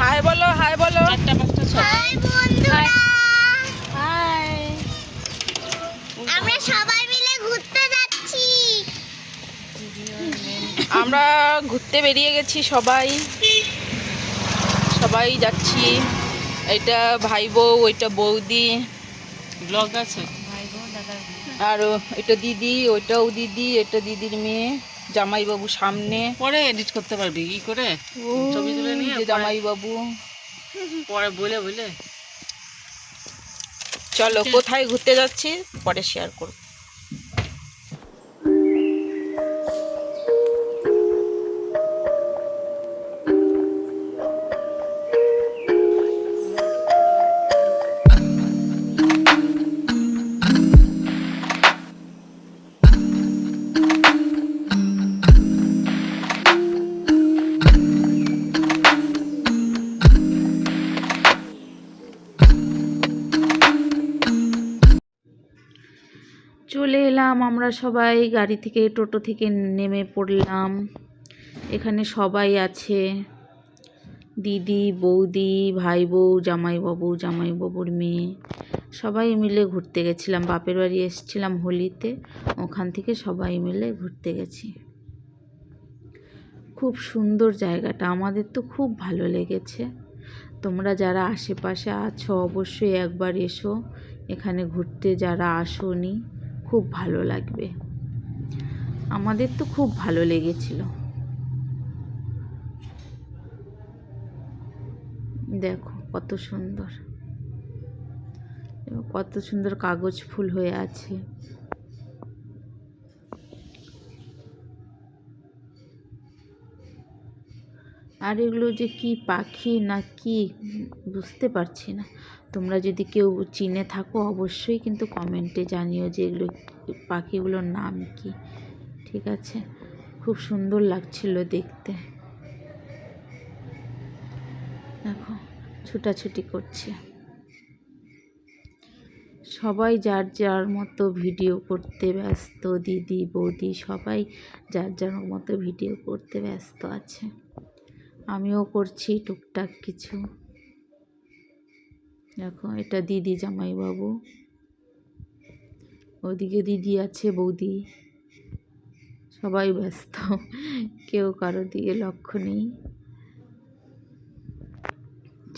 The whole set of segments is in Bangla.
হাই বলো হাই বলো। পাঁচটা ছয়টা হাই বন্ধুরা। হাই। আমরা সবাই মিলে ঘুরতে যাচ্ছি। আমরা ঘুরতে বেরিয়ে গেছি সবাই। সবাই যাচ্ছি। এটা ভাই বউ ওইটা বৌদি। ব্লগ আছে? আর এটা দিদি ওইটাও দিদি এটা দিদির মেয়ে। জামাইবাবু সামনে। পরে এডিট করতে পারবি কি করে? ছবি তুলে নিয়ে জামাই বাবু জামাইবাবু। পরে বলে বলে। চলো কোথায় ঘুরতে যাচ্ছি? পরে শেয়ার করব। চলে এলাম, আমরা সবাই গাড়ি থেকে, টোটো থেকে নেমে পড়লাম। এখানে সবাই আছে। দিদি, বৌদি ভাই বউ জামাইবাবু, জামাইবাবুর মেয়ে, সবাই মিলে ঘুরতে গেছিলাম। বাপের বাড়ি এসেছিলাম হোলিতে, ওখান থেকে সবাই মিলে ঘুরতে গেছি। খুব সুন্দর জায়গাটা, আমাদের তো খুব ভালো লেগেছে। তোমরা যারা আশেপাশে আছো, অবশ্যই একবার এসো। এখানে ঘুরতে যারা আসোনি খুব ভালো লাগবে। আমাদের তো খুব ভালো লেগেছিল। দেখো কত সুন্দর। কত সুন্দর কাগজ ফুল হয়ে আছে। আর এগুলো যে কি পাখি না কি, বুঝতে পারছি না। তোমরা যদি কেউ চিনে থাকো, অবশ্যই কিন্তু কমেন্টে জানিও যে এগুলো, পাখিগুলোর নাম কি, ঠিক আছে? খুব সুন্দর লাগছিল দেখতে। দেখো, ছুটাছুটি করছে। সবাই যার যার মতো ভিডিও করতে ব্যস্ত, দিদি, বৌদি, সবাই যার যার মতো ভিডিও করতে ব্যস্ত আছে। আমিও করছি টুকটাক কিছু। দেখো, এটা দিদি জামাইবাবু। ওদিকে দিদি আছে, বৌদি। সবাই ব্যস্ত, কেউ কারও দিকে লক্ষ্য নেই।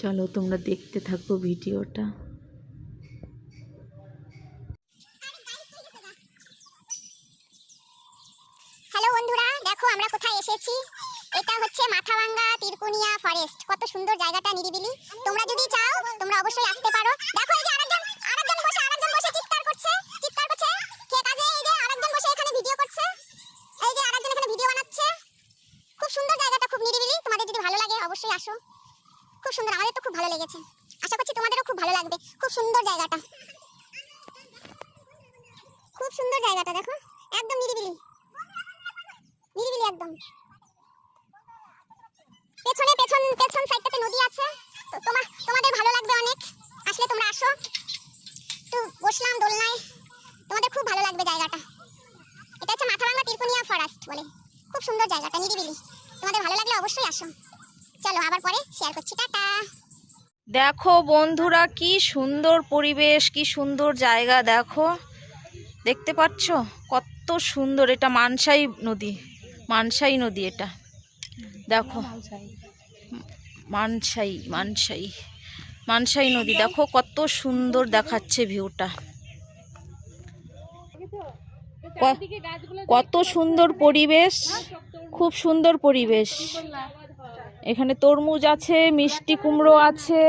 চলো, তোমরা দেখতে থাকো ভিডিওটা। হ্যালো বন্ধুরা, দেখো আমরা কোথায় এসেছি? এটা হচ্ছে মাথাভাঙ্গা তিরকুনিয়া ফরেস্ট কত সুন্দর জায়গাটা নিরিবিলি। তোমরা যদি চাও, তোমরা অবশ্যই আসতে পারো। দেখো এই যে আরেকজন আরেকজন বসে আরেকজন বসে চিৎকার করছে চিৎকার করছে। কে কাজে? এই যে আরেকজন বসে এখানে ভিডিও করছে। এই যে আরেকজন এখানে ভিডিও বানাচ্ছে। খুব সুন্দর জায়গাটা, খুব নিরিবিলি। তোমাদের যদি ভালো লাগে, অবশ্যই আসো। খুব সুন্দর, আমাদের তো খুব ভালো লেগেছে। আশা করছি তোমাদেরও খুব ভালো লাগবে। খুব সুন্দর জায়গাটা। খুব সুন্দর জায়গাটা, দেখো। একদম নিরিবিলি। নিরিবিলি একদম। পেছনে পেছন পেছন সাইডটাতে নদী আছে। তো তোমার তোমাদের ভালো লাগবে অনেক। আসলে তোমরা আসো। একটু বসলাম দোলনায়। তোমাদের খুব ভালো লাগবে জায়গাটা। এটা হচ্ছে মাথাভাঙ্গা তিরকুনিয়া ফরেস্ট বলে। খুব সুন্দর জায়গাটা, নিরিবিলি। তোমাদের ভালো লাগলে অবশ্যই আসো। চলো আবার পরে শেয়ার করছি, টাটা। দেখো বন্ধুরা, কি সুন্দর পরিবেশ, কি সুন্দর জায়গা, দেখো। দেখতে পাচ্ছ? কত সুন্দর, এটা মানসাই নদী। মানসাই নদী এটা। দেখো। মানসাই মানসাই মানসাই নদী। দেখো কত সুন্দর দেখাচ্ছে ভিউটা। কত সুন্দর পরিবেশ, খুব সুন্দর পরিবেশ। এখানে তরমুজ আছে, মিষ্টি কুমড়ো আছে,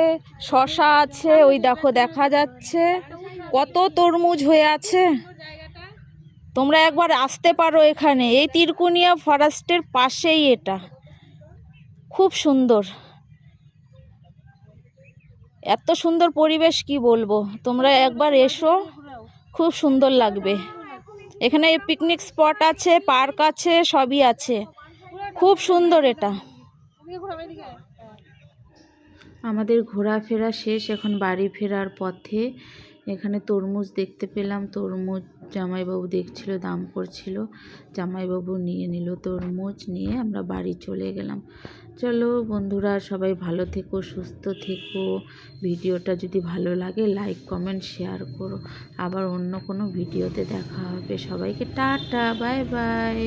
শশা আছে, ওই দেখো দেখা যাচ্ছে। কত তরমুজ হয়ে আছে। তোমরা একবার আসতে পারো এখানে। এই তিরকুনিয়া ফরেস্টের পাশেই এটা। খুব সুন্দর। এত সুন্দর পরিবেশ কি বলব? তোমরা একবার এসো, খুব সুন্দর লাগবে। এখানে পিকনিক স্পট আছে পার্ক আছে, সবই আছে। খুব সুন্দর এটা। আমাদের ঘোরাফেরা শেষ, এখন বাড়ি ফেরার পথে। এখানে তরমুজ দেখতে পেলাম। তরমুজ জামাইবাবু দেখছিল, দাম করছিল। জামাইবাবু নিয়ে নিল তরমুজ, নিয়ে আমরা বাড়ি চলে গেলাম। চলো বন্ধুরা, সবাই ভালো থেকো, সুস্থ থেকো। ভিডিওটা যদি ভালো লাগে লাইক কমেন্ট শেয়ার করো। আবার অন্য কোনো ভিডিওতে দেখা হবে। সবাইকে টাটা বাই বাই